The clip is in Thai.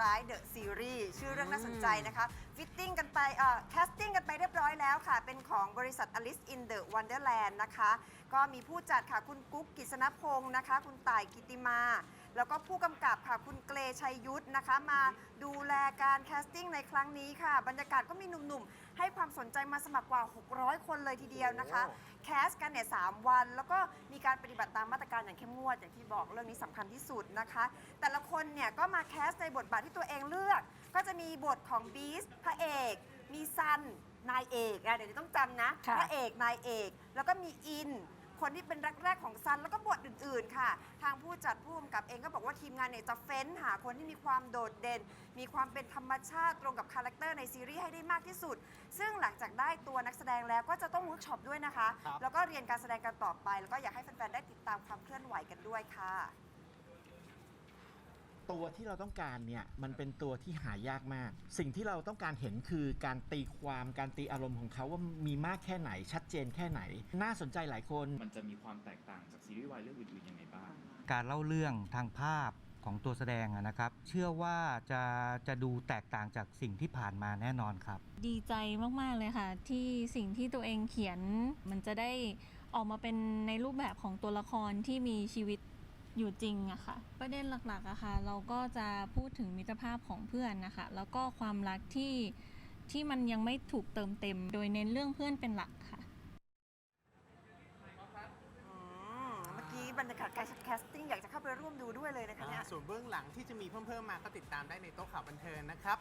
ร้ายเดอะซีรีส์ชื่อเรื่องน่าสนใจนะคะฟิตติ้งกันไปเอ่อแคสติ้งกันไปเรียบร้อยแล้วค่ะ เป็นของบริษัท Alice in the Wonderland นะคะ ก็มีผู้จัดค่ะ คุณกุ๊กกิษณพงศ์นะคะ คุณต่ายกิติมา แล้วก็ผู้กำกับค่ะคุณเกรชัยยุทธนะคะ มาดูแลการแคสติ้งในครั้งนี้ค่ะ บรรยากาศก็มีหนุ่มๆ ให้ความสนใจมาสมัครกว่า 600 คนเลยทีเดียวนะคะ แคสกันเนี่ยสามวัน แล้วก็มีการปฏิบัติตามมาตรการอย่างเข้มงวด อย่างที่บอกเรื่องนี้สำคัญที่สุดนะคะ แต่ละคนเนี่ยก็มาแคสในบทบาทที่ตัวเองเลือก ก็จะมีบทของบีสพระเอก มีซันนายเอกอะเดี๋ยวต้องจำนะค่ะพระเอกนายเอก แล้วก็มีอิน คนที่เป็นรักแรกของซันแล้วก็บทอื่นๆ ค่ะ ทางผู้จัดผู้กำกับเองก็บอกว่าทีมงานเนี่ยจะเฟ้นหาคนที่มีความโดดเด่น มีความเป็นธรรมชาติตรงกับคาแรคเตอร์ในซีรีส์ให้ได้มากที่สุด ซึ่งหลังจากได้ตัวนักแสดงแล้วก็จะต้องเวิร์กช็อปด้วยนะคะ ครับ แล้วก็เรียนการแสดงกันต่อไป แล้วก็อยากให้แฟนๆได้ติดตามความเคลื่อนไหวกันด้วยค่ะ ตัวที่เราต้องการเนี่ยมันเป็นตัวที่หายากมาก สิ่งที่เราต้องการเห็นคือการตีความการตีอารมณ์ของเขาว่ามีมากแค่ไหน ชัดเจนแค่ไหน น่าสนใจหลายคน มันจะมีความแตกต่างจากซีรีส์วายเรื่องอื่นๆยังไงบ้าง การเล่าเรื่องทางภาพของตัวแสดงอะนะครับ เชื่อว่าจะจะดูแตกต่างจากสิ่งที่ผ่านมาแน่นอนครับ ดีใจมาก ๆ เลยค่ะ ที่สิ่งที่ตัวเองเขียนมันจะได้ออกมาเป็นในรูปแบบของตัวละครที่มีชีวิต อยู่จริงอะค่ะ ประเด็นหลักๆอะค่ะ เราก็จะพูดถึงมิตรภาพของเพื่อนนะคะ แล้วก็ความรักที่ที่มันยังไม่ถูกเติมเต็ม โดยเน้นเรื่องเพื่อนเป็นหลักค่ะ อืมเมื่อกี้บรรยากาศการแคสติ้งอยากจะเข้าไปร่วมดูด้วยเลยนะคะเนี่ย ส่วนเบื้องหลังที่จะมีเพิ่มๆมาก็ติดตามได้ในโต๊ะข่าวบันเทิงนะครับ